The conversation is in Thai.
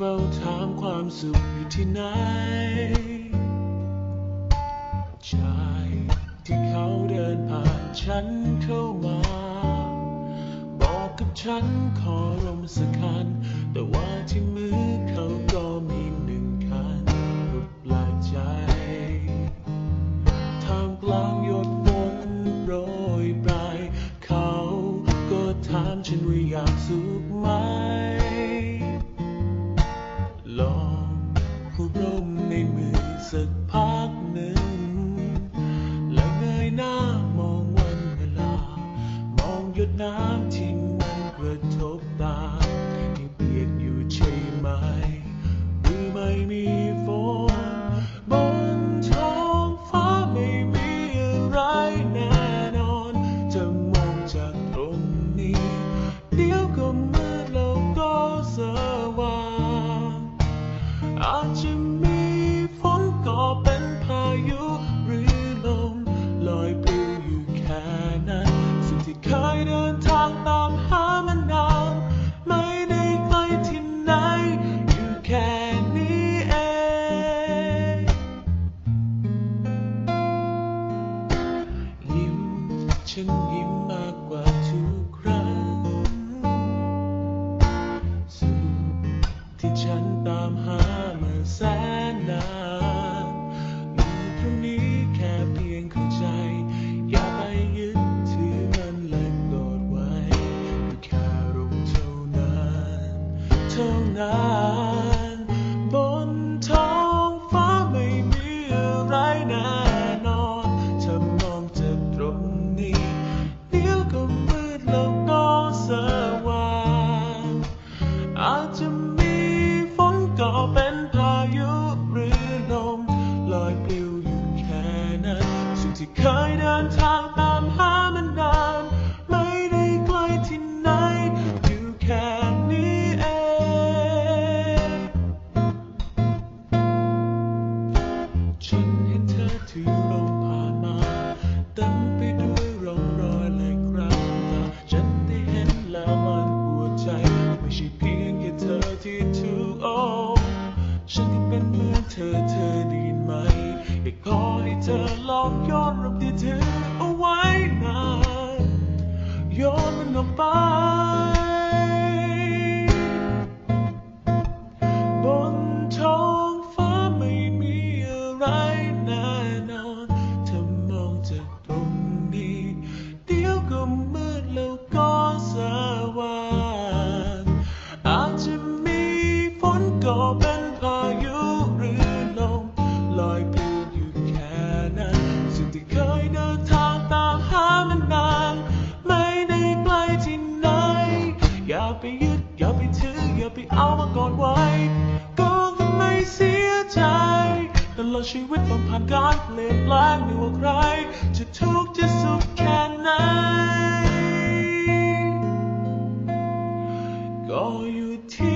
เราถามความสุขอยู่ที่ไหน ชายที่เขาเดินผ่านฉันเข้ามา บอกกับฉันขอลมสักคัน แต่ว่าที่มือเขาก็มีหนึ่งคันรูปลายใจ ทางกลางหยดฝนโรยปลาย เขาก็ถามฉันว่าอยากสุขไหม ในมือสักพักหนึ่ง แล้วเงยหน้ามองวันเวลา มองหยดน้ำที่มันกระทบตา ทางตามหามันนาไม่ได้ไกลที่ไหนอยู่แค่นี้เองยิ้มฉันยิ้ม tonight. to ไปเอามาก่อนไว้ ก็ไม่เสียใจตลอดชีวิตผมผ่านการเปลี่ยนแปลงไม่ว่าใคร จะทุกข์จะสุขแค่ไหน ก็อยู่ที่